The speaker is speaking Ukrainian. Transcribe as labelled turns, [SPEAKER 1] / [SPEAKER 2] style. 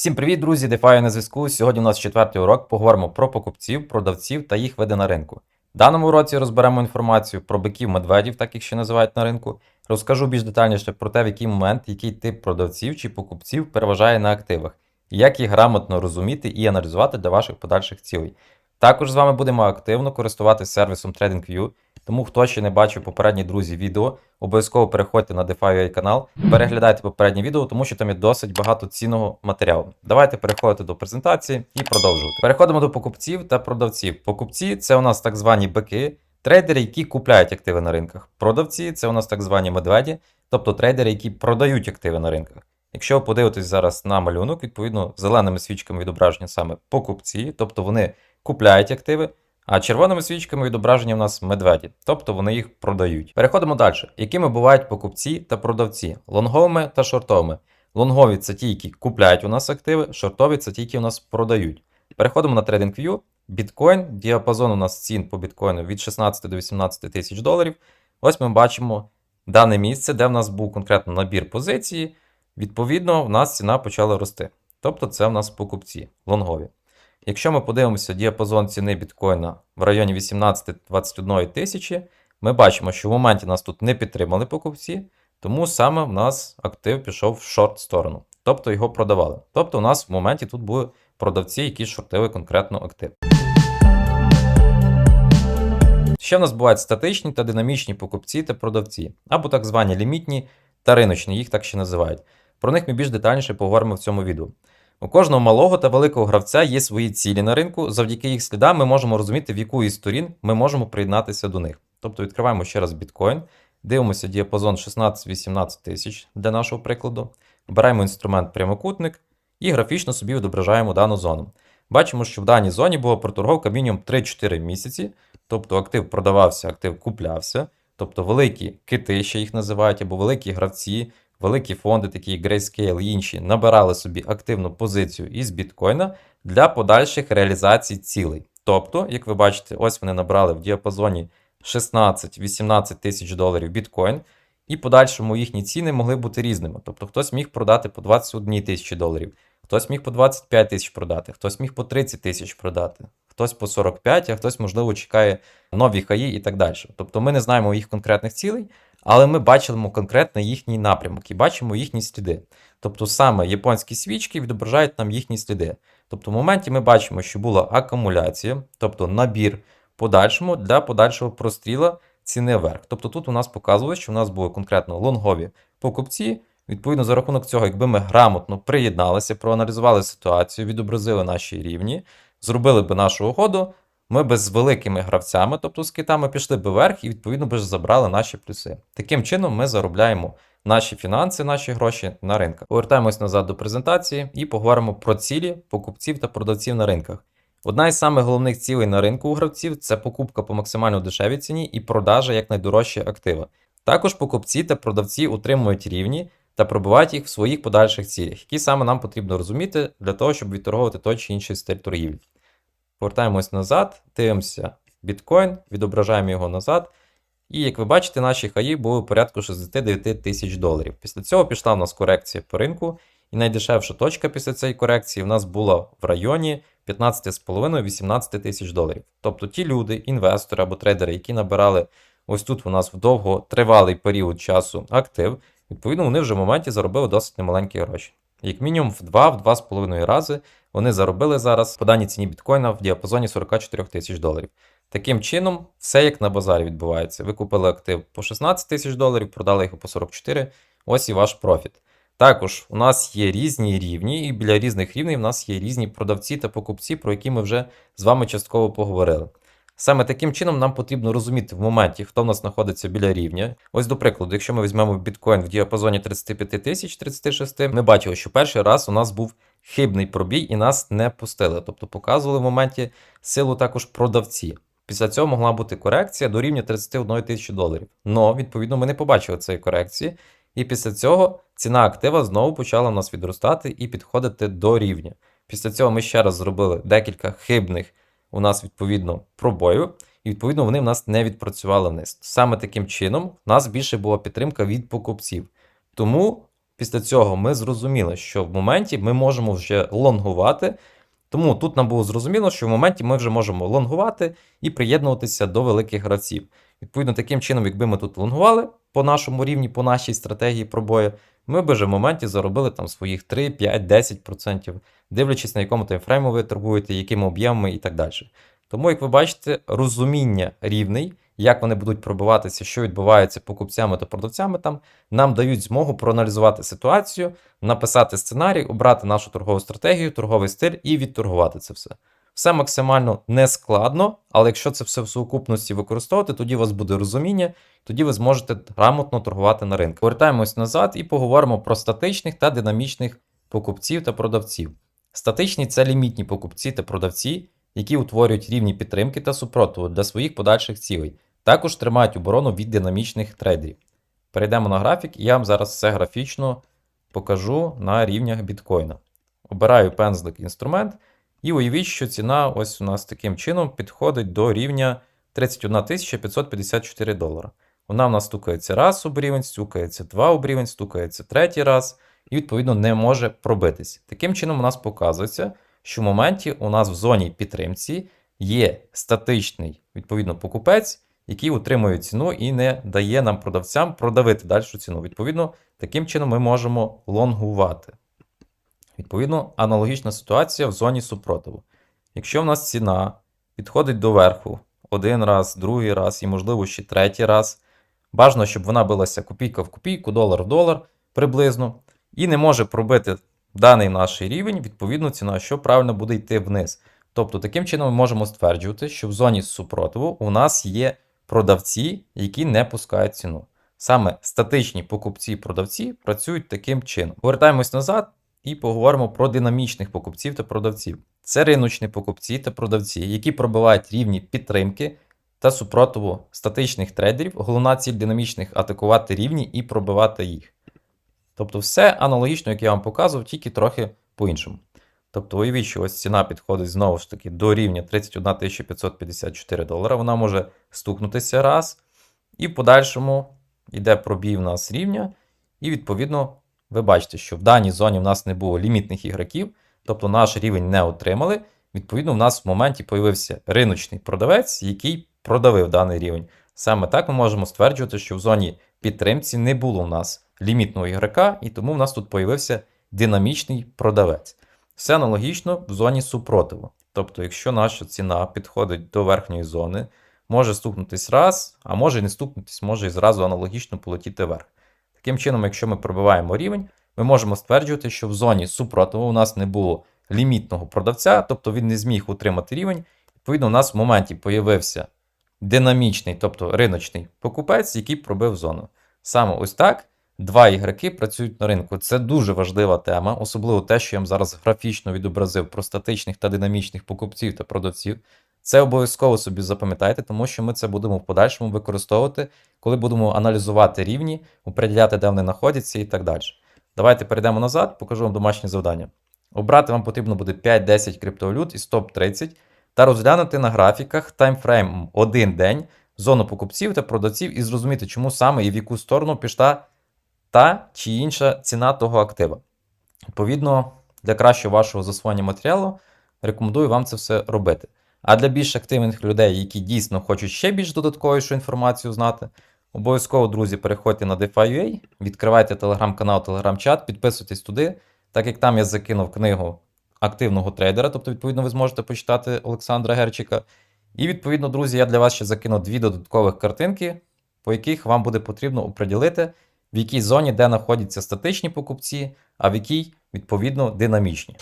[SPEAKER 1] Всім привіт, друзі! DeFi на зв'язку. Сьогодні у нас четвертий урок. Поговоримо про покупців, продавців та їх види на ринку. В даному уроці розберемо інформацію про биків медведів, так їх ще називають на ринку. Розкажу більш детальніше про те, в який момент який тип продавців чи покупців переважає на активах, і як їх грамотно розуміти і аналізувати для ваших подальших цілей. Також з вами будемо активно користуватися сервісом TradingView, тому хто ще не бачив попередні друзі відео, обов'язково переходьте на DeFi канал, переглядайте попередні відео, тому що там є досить багато цінного матеріалу. Давайте переходити до презентації і продовжувати. Переходимо до покупців та продавців. Покупці це у нас так звані бики, трейдери, які купляють активи на ринках. Продавці це у нас так звані медведі, тобто трейдери, які продають активи на ринках. Якщо ви подивитесь зараз на малюнок, відповідно зеленими свічками відображені саме покупці, тобто вони купляють активи. А червоними свічками відображені в нас медведі, тобто вони їх продають. Переходимо далі. Якими бувають покупці та продавці? Лонговими та шортовими. Лонгові це ті, які купляють у нас активи, шортові це ті, які у нас продають. Переходимо на TradingView. Біткоін, діапазон у нас цін по біткоїну від 16 до 18 тисяч доларів. Ось ми бачимо дане місце, де в нас був конкретно набір позиції. Відповідно, в нас ціна почала рости. Тобто це в нас покупці лонгові. Якщо ми подивимося діапазон ціни біткоїна в районі 18-21 тисячі, ми бачимо, що в моменті нас тут не підтримали покупці, тому саме в нас актив пішов в шорт сторону, тобто його продавали. Тобто у нас в моменті тут були продавці, які шортили конкретно актив. Ще в нас бувають статичні та динамічні покупці та продавці, або так звані лімітні та риночні, їх так ще називають. Про них ми більш детальніше поговоримо в цьому відео. У кожного малого та великого гравця є свої цілі на ринку. Завдяки їх слідам ми можемо розуміти, в яку із сторін ми можемо приєднатися до них. Тобто відкриваємо ще раз біткоін, дивимося діапазон 16-18 тисяч для нашого прикладу, обираємо інструмент прямокутник і графічно собі відображаємо дану зону. Бачимо, що в даній зоні була проторговка мінімум 3-4 місяці, тобто актив продавався, актив куплявся, тобто великі кити, ще їх називають, або великі гравці великі фонди, такі як Grayscale і інші, набирали собі активну позицію із біткоїна для подальших реалізацій цілей. Тобто, як ви бачите, ось вони набрали в діапазоні 16-18 тисяч доларів біткоін, і подальшому їхні ціни могли бути різними. Тобто хтось міг продати по 21 тисячі доларів, хтось міг по 25 тисяч продати, хтось міг по 30 тисяч продати, хтось по 45, а хтось, можливо, чекає нові хаї і так далі. Тобто ми не знаємо їх конкретних цілей. Але ми бачимо конкретно їхній напрямок і бачимо їхні сліди. Тобто саме японські свічки відображають нам їхні сліди. Тобто в моменті ми бачимо, що була акумуляція, тобто набір подальшому для подальшого простріла ціни вверх. Тобто тут у нас показує, що у нас були конкретно лонгові покупці. Відповідно, за рахунок цього, якби ми грамотно приєдналися, проаналізували ситуацію, відобразили наші рівні, зробили би нашу угоду, ми би з великими гравцями, тобто з китами, пішли би вверх і, відповідно, би ж забрали наші плюси. Таким чином, ми заробляємо наші фінанси, наші гроші на ринках. Повертаємось назад до презентації і поговоримо про цілі покупців та продавців на ринках. Одна із самих головних цілей на ринку у гравців це покупка по максимально дешевій ціні і продажа як найдорожчі актива. Також покупці та продавці утримують рівні та пробивають їх в своїх подальших цілях, які саме нам потрібно розуміти для того, щоб відторговувати той чи інший стиль торгівлі. Повертаємось назад, дивимося біткоін, відображаємо його назад. І як ви бачите, наші хаї були порядку 69 тисяч доларів. Після цього пішла в нас корекція по ринку, і найдешевша точка після цієї корекції в нас була в районі 15,5-18 тисяч доларів. Тобто ті люди, інвестори або трейдери, які набирали ось тут у нас в довготривалий період часу актив, відповідно, вони вже в моменті заробили досить немаленькі гроші. Як мінімум в 2-2,5 рази вони заробили зараз по даній ціні біткоїна в діапазоні 44 тисяч доларів. Таким чином, все як на базарі відбувається. Ви купили актив по 16 тисяч доларів, продали його по 44, ось і ваш профіт. Також у нас є різні рівні, і біля різних рівнів у нас є різні продавці та покупці, про які ми вже з вами частково поговорили. Саме таким чином нам потрібно розуміти в моменті, хто в нас знаходиться біля рівня. Ось, до прикладу, якщо ми візьмемо біткоін в діапазоні 35 тисяч 36, ми бачили, що перший раз у нас був хибний пробій і нас не пустили. Тобто показували в моменті силу також продавці. Після цього могла бути корекція до рівня 31 тисячі доларів. Но, відповідно, ми не побачили цієї корекції. І після цього ціна актива знову почала в нас відростати і підходити до рівня. Після цього ми ще раз зробили декілька хибних у нас відповідно пробою, і відповідно вони в нас не відпрацювали вниз. Саме таким чином в нас більше була підтримка від покупців. Тому Після цього ми зрозуміли, що в моменті ми можемо вже лонгувати. Тому тут нам було зрозуміло, що в моменті ми вже можемо лонгувати і приєднуватися до великих гравців. Відповідно, таким чином, якби ми тут лонгували по нашому рівні, по нашій стратегії пробою, ми б вже в моменті заробили там своїх 3, 5, 10%, дивлячись на якому таймфрейму ви торгуєте, якими об'ємами і так далі. Тому, як ви бачите, розуміння рівний, як вони будуть пробиватися, що відбувається покупцями та продавцями там, нам дають змогу проаналізувати ситуацію, написати сценарій, обрати нашу торгову стратегію, торговий стиль і відторгувати це все. Все максимально нескладно, але якщо це все в сукупності використовувати, тоді у вас буде розуміння, тоді ви зможете грамотно торгувати на ринку. Повертаємось назад і поговоримо про статичних та динамічних покупців та продавців. Статичні це лімітні покупці та продавці, які утворюють рівні підтримки та супротиву для своїх подальших цілей. Також тримають оборону від динамічних трейдерів. Перейдемо на графік, і я вам зараз все графічно покажу на рівнях біткоїна. Обираю пензлик інструмент, і уявіть, що ціна ось у нас таким чином підходить до рівня 31 554 долара. Вона в нас стукається раз об рівень, стукається два об рівень, стукається третій раз, і відповідно не може пробитись. Таким чином, у нас показується, що в моменті у нас в зоні підтримці є статичний відповідно покупець, який утримує ціну і не дає нам продавцям продавити далі ціну. Відповідно, таким чином ми можемо лонгувати. Відповідно, аналогічна ситуація в зоні супротиву. Якщо в нас ціна підходить до верху один раз, другий раз і, можливо, ще третій раз, бажано, щоб вона билася копійка в копійку, долар в долар приблизно, і не може пробити даний наш рівень, відповідно, ціна, що правильно буде йти вниз. Тобто, таким чином ми можемо стверджувати, що в зоні супротиву у нас є продавці, які не пускають ціну. Саме статичні покупці-продавці працюють таким чином. Повертаємось назад і поговоримо про динамічних покупців та продавців. Це риночні покупці та продавці, які пробивають рівні підтримки та супротиву статичних трейдерів. Головна ціль динамічних атакувати рівні і пробивати їх. Тобто, все аналогічно, як я вам показував, тільки трохи по-іншому. Тобто, уявіть, що ось ціна підходить знову ж таки до рівня 31 554 долара. Вона може стукнутися раз, і в подальшому йде пробій в нас рівня, і відповідно ви бачите, що в даній зоні в нас не було лімітних ігроків, тобто наш рівень не отримали. Відповідно, в нас в моменті появився риночний продавець, який продавив даний рівень. Саме так ми можемо стверджувати, що в зоні підтримці не було в нас лімітного ігрока, і тому в нас тут появився динамічний продавець. Все аналогічно в зоні супротиву. Тобто, якщо наша ціна підходить до верхньої зони, може стукнутись раз, а може і не стукнутись, може і зразу аналогічно полетіти вверх. Таким чином, якщо ми пробиваємо рівень, ми можемо стверджувати, що в зоні супротиву у нас не було лімітного продавця, тобто він не зміг утримати рівень. Відповідно, у нас в моменті появився динамічний, тобто риночний покупець, який пробив зону. Саме ось так два ігроки працюють на ринку. Це дуже важлива тема, особливо те, що я вам зараз графічно відобразив про статичних та динамічних покупців та продавців. Це обов'язково собі запам'ятайте, тому що ми це будемо в подальшому використовувати, коли будемо аналізувати рівні, определяти, де вони знаходяться і так далі. Давайте перейдемо назад, покажу вам домашнє завдання. Обрати вам потрібно буде 5-10 криптовалют із топ-30 та розглянути на графіках таймфрейм один день зону покупців та продавців і зрозуміти, чому саме і в яку сторону пішла та чи інша ціна того актива. Відповідно, для кращого вашого засвоєння матеріалу рекомендую вам це все робити. А для більш активних людей, які дійсно хочуть ще більш додатковішу інформацію знати, обов'язково, друзі, переходьте на DeFi.ua, відкривайте телеграм-канал, телеграм-чат, підписуйтесь туди, так як там я закинув книгу активного трейдера, тобто, відповідно, ви зможете почитати Олександра Герчика. І, відповідно, друзі, я для вас ще закину дві додаткових картинки, по яких вам буде потрібно оприділити, в якій зоні де знаходяться статичні покупці, а в якій, відповідно, динамічні.